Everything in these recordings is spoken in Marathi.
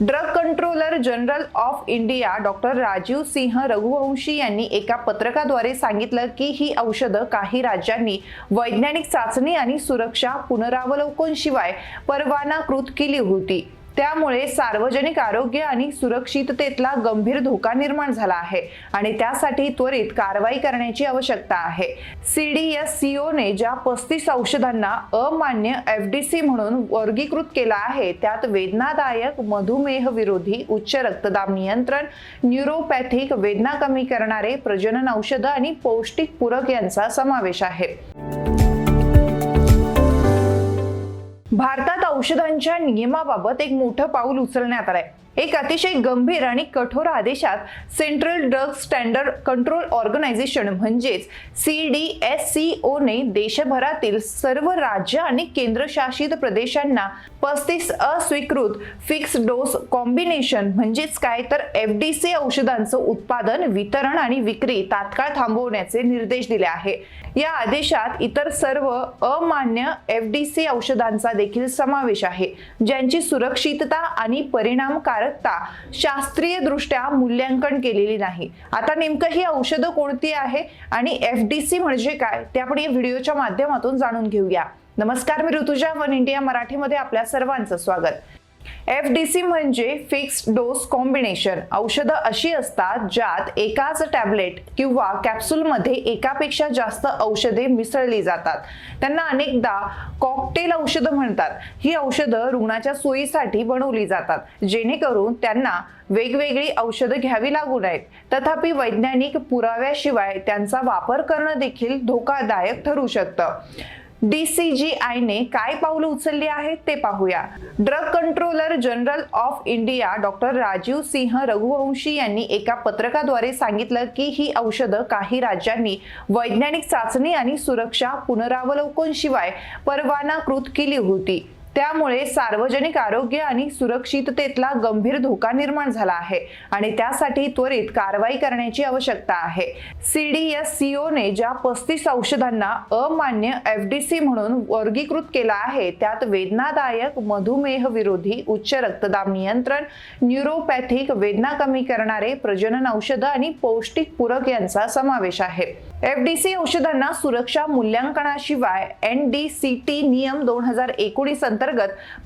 Drug controller general of India doctor Rajiv Singh Raghuvanshi यांनी एका पत्रकाद्वारे सांगितलं की ही औषधं काही राज्यांनी वैज्ञानिक चाचणी आणि सुरक्षा पुनरावलोकन शिवाय परवानाकृत केली होती. त्यामुळे सार्वजनिक आरोग्य आणि सुरक्षिततेतला गंभीर धोका निर्माण झाला आहे आणि त्यासाठी त्वरित कारवाई करण्याची आवश्यकता आहे. सीडीएससीओने ज्या पस्तीस औषधांना अमान्य एफडीसी म्हणून वर्गीकृत केला आहे त्यात वेदनादायक मधुमेह विरोधी उच्च रक्तदाब नियंत्रण न्यूरोपॅथिक वेदना कमी करणारे प्रजनन औषधं आणि पौष्टिक पूरक यांचा समावेश आहे. भारतात औषधांच्या नियमाबाबत एक मोठं पाऊल उचलण्यात आलंय. एक अतिशय गंभीर आणि कठोर आदेशात central drug standard control organisation म्हणजेच सी डी एस सी ने देशभरातील सर्व राज्य आणि केंद्रशासित प्रदेशांना पस्तीस अस्वीकृत फिक्स डोस कॉम्बिनेशन म्हणजेच काय तर एफ डी सी औषधांचं उत्पादन वितरण आणि विक्री तात्काळ थांबवण्याचे निर्देश दिले आहे. या आदेशात इतर सर्व अमान्य एफ डी सी औषधांचा देखील समावेश आहे ज्यांची सुरक्षितता आणि परिणामकारकता शास्त्रीय दृष्ट्या मूल्यांकन केलेली नाही. आता नेमकं ही औषधं कोणती आहे आणि एफ डी सी म्हणजे काय ते आपण या व्हिडिओच्या माध्यमातून जाणून घेऊया. नमस्कार मी ऋतुजा वन इंडिया मराठीमध्ये आपल्या सर्वांचं स्वागत. एफ डी सी म्हणजे फिक्स डोस कॉम्बिनेशन औषधं अशी असतात ज्यात एकाच टॅबलेट किंवा कॅप्सूलमध्ये एकापेक्षा जास्त औषधे मिसळली जातात. त्यांना अनेकदा कॉकटेल औषधं म्हणतात. ही औषधं रुग्णाच्या सोयीसाठी बनवली जातात. जेणेकरून त्यांना वेगवेगळी औषधं घ्यावी लागू नयेत. तथापि वैज्ञानिक पुराव्याशिवाय त्यांचा वापर करणं देखील धोकादायक ठरू शकतं. डीसीजीआयने काय पावलं उचलली आहेत ते पाहूया. Drug controller general of India doctor Rajiv Singh Raghuvanshi यांनी एका पत्रकाद्वारे सांगितलं की ही औषधं काही राज्यांनी वैज्ञानिक चाचणी आणि सुरक्षा पुनरावलोकन शिवाय परवानाकृत केली होती. त्यामुळे सार्वजनिक आरोग्य आणि सुरक्षिततेतला गंभीर धोका निर्माण झाला आहे आणि त्यासाठी त्वरित कारवाई करण्याची आवश्यकता आहे. सीडीएससीओने ज्या पस्तीस औषधांना अमान्य एफडीसी म्हणून वर्गीकृत केला आहे त्यात वेदनादायक मधुमेह विरोधी उच्च रक्तदाब नियंत्रण न्यूरोपॅथिक वेदना कमी करणारे प्रजनन औषधं आणि पौष्टिक पूरक यांचा समावेश आहे. एफडीसी औषधांना सुरक्षा मूल्यांकनाशिवाय एन डी सी टी नियम दोन हजार एकोणीस अंतर्गत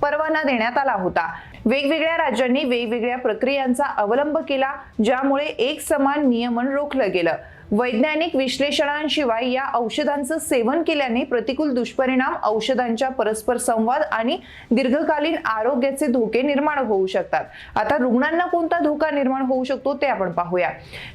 परवाना देण्यात आला होता. वेगवेगळ्या राज्यांनी वेगवेगळ्या प्रक्रियांचा अवलंब केला ज्यामुळे एक समान नियमन रोखलं गेलं. वैज्ञानिक विश्लेषणांशिवाय या औषधांचं सेवन केल्याने प्रतिकूल दुष्परिणाम औषधांच्या परस्पर संवाद आणि दीर्घकालीन आरोग्याचे धोके निर्माण होऊ शकतात. आता रुग्णांना कोणता धोका निर्माण होऊ शकतो ते आपण पाहूया.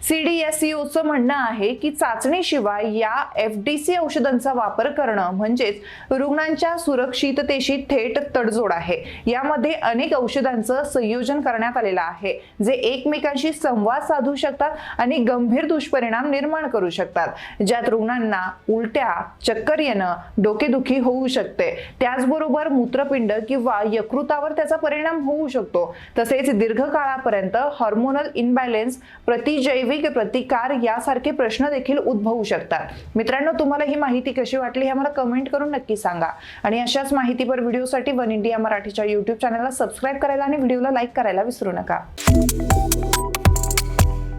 सीडीएसईओचं म्हणणं आहे की चाचणीशिवाय या एफ डी सी औषधांचा वापर करणं म्हणजेच रुग्णांच्या सुरक्षिततेशी थेट तडजोड आहे. यामध्ये अनेक औषधांचं संयोजन करण्यात आलेलं आहे जे एकमेकांशी संवाद साधू शकतात आणि गंभीर दुष्परिणाम निर्माण करू शकतात. ज्यात रुग्णांना उलट्या चक्कर येणं डोकेदुखी होऊ शकते. त्याचबरोबर मूत्रपिंड किंवा यकृतावर त्याचा परिणाम होऊ शकतो. तसेच दीर्घकाळापर्यंत हॉर्मोनल इनबॅलेन्स प्रतिजैविक प्रतिकार यासारखे प्रश्न देखील उद्भवू शकतात. मित्रांनो तुम्हाला ही माहिती कशी वाटली हे मला कमेंट करून नक्की सांगा. आणि अशाच माहितीपर व्हिडिओसाठी वन इंडिया मराठीच्या युट्यूब चॅनलला सबस्क्राईब करायला आणि व्हिडिओला लाईक करायला विसरू नका.